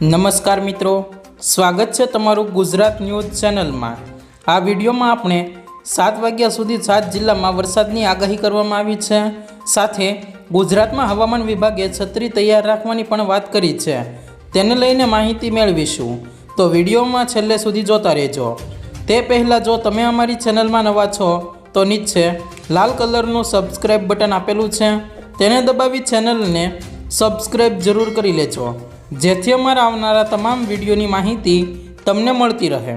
નમસ્કાર મિત્રો, સ્વાગત છે તમારું ગુજરાત ન્યૂઝ ચેનલમાં. આ વિડીયોમાં આપણે સાત વાગ્યા સુધી સાત જિલ્લામાં વરસાદની આગાહી કરવામાં આવી છે. સાથે ગુજરાતમાં હવામાન વિભાગે છત્રી તૈયાર રાખવાની પણ વાત કરી છે. તેને લઈને માહિતી મેળવીશું. તો વિડીયોમાં છેલ્લે સુધી જોતા રહેજો. તે પહેલાં જો તમે અમારી ચેનલમાં નવા છો, તો નીચે લાલ કલરનું સબસ્ક્રાઈબ બટન આપેલું છે. તેને દબાવી ચેનલને સબસ્ક્રાઈબ જરૂર કરી લેજો. જેથી અમારા આવનારા તમામ વિડીયોની માહિતી તમને મળતી રહે.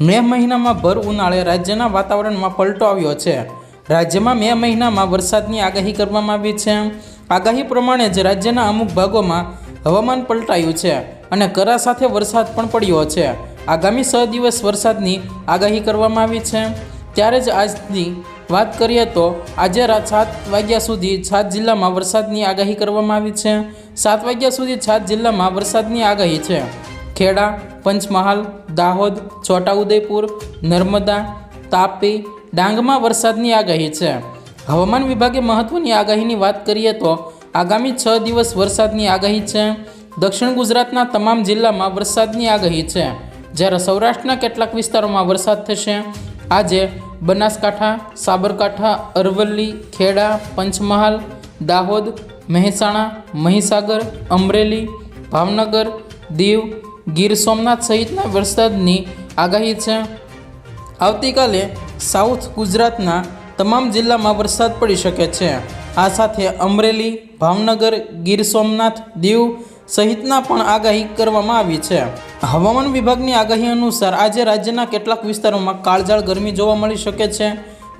મે મહિનામાં ભર ઉનાળે રાજ્યના વાતાવરણમાં પલટો આવ્યો છે. રાજ્યમાં મે મહિનામાં વરસાદની આગાહી કરવામાં આવી છે. આગાહી પ્રમાણે જ રાજ્યના અમુક ભાગોમાં હવામાન પલટાયું છે અને કરા સાથે વરસાદ પણ પડ્યો છે. આગામી છ દિવસ વરસાદની આગાહી કરવામાં આવી છે. ત્યારે જ આજની વાત કરીએ તો આજે સાત વાગ્યા સુધી સાત જિલ્લામાં વરસાદની આગાહી કરવામાં આવી છે. સાત વાગ્યા સુધી સાત જિલ્લામાં વરસાદની આગાહી છે. ખેડા, પંચમહાલ, દાહોદ, છોટાઉદેપુર, નર્મદા, તાપી, ડાંગમાં વરસાદની આગાહી છે. હવામાન વિભાગે મહત્ત્વની આગાહીની વાત કરીએ તો આગામી છ દિવસ વરસાદની આગાહી છે. દક્ષિણ ગુજરાતના તમામ જિલ્લામાં વરસાદની આગાહી છે. જ્યારે સૌરાષ્ટ્રના કેટલાક વિસ્તારોમાં વરસાદ થશે. આજે બનાસકાંઠા, સાબરકાંઠા, અરવલ્લી, ખેડા, પંચમહાલ, દાહોદ મહેસાણા, મહીસાગર, અમરેલી, ભાવનગર, દીવ, ગીર સોમનાથ સહિતના વરસાદની આગાહી છે. આવતીકાલે સાઉથ ગુજરાતના તમામ જિલ્લામાં વરસાદ પડી શકે છે. આ સાથે અમરેલી, ભાવનગર, ગીર સોમનાથ, દીવ સહિતના પણ આગાહી કરવામાં આવી છે. હવામાન વિભાગની આગાહી અનુસાર આજે રાજ્યના કેટલાક વિસ્તારોમાં કાળઝાળ ગરમી જોવા મળી શકે છે.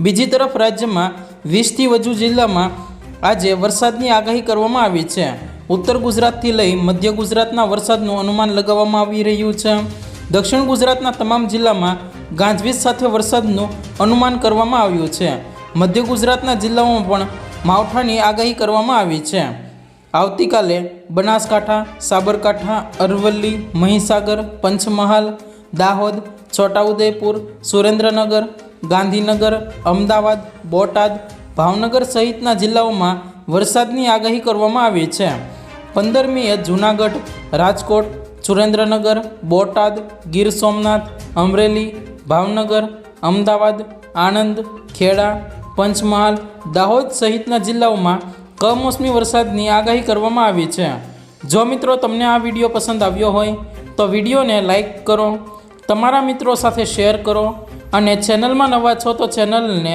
બીજી તરફ રાજ્યમાં વીસથી વધુ જિલ્લામાં આજે વરસાદની આગાહી કરવામાં આવી છે. ઉત્તર ગુજરાતથી લઈ મધ્ય ગુજરાતના વરસાદનું અનુમાન લગાવવામાં આવી રહ્યું છે. દક્ષિણ ગુજરાતના તમામ જિલ્લામાં ગાંજવીજ સાથે વરસાદનું અનુમાન કરવામાં આવ્યું છે. મધ્ય ગુજરાતના જિલ્લાઓમાં પણ માવઠાની આગાહી કરવામાં આવી છે. આવતીકાલે બનાસકાંઠા, સાબરકાંઠા, અરવલ્લી, મહીસાગર, પંચમહાલ, દાહોદ, છોટાઉદેપુર, સુરેન્દ્રનગર, ગાંધીનગર, અમદાવાદ, બોટાદ ભાવનગર સહિતના જિલ્લાઓમાં વરસાદની આગાહી કરવામાં આવી છે. પંદરમીએ જૂનાગઢ, રાજકોટ, સુરેન્દ્રનગર, બોટાદ, ગીર સોમનાથ, અમરેલી, ભાવનગર, અમદાવાદ, આણંદ, ખેડા, પંચમહાલ, દાહોદ સહિતના જિલ્લાઓમાં કમોસમી વરસાદની આગાહી કરવામાં આવી છે. જો મિત્રો તમને આ વીડિયો પસંદ આવ્યો હોય, તો વિડીયોને લાઈક કરો, તમારા મિત્રો સાથે શેર કરો અને ચેનલમાં નવા છો તો ચેનલને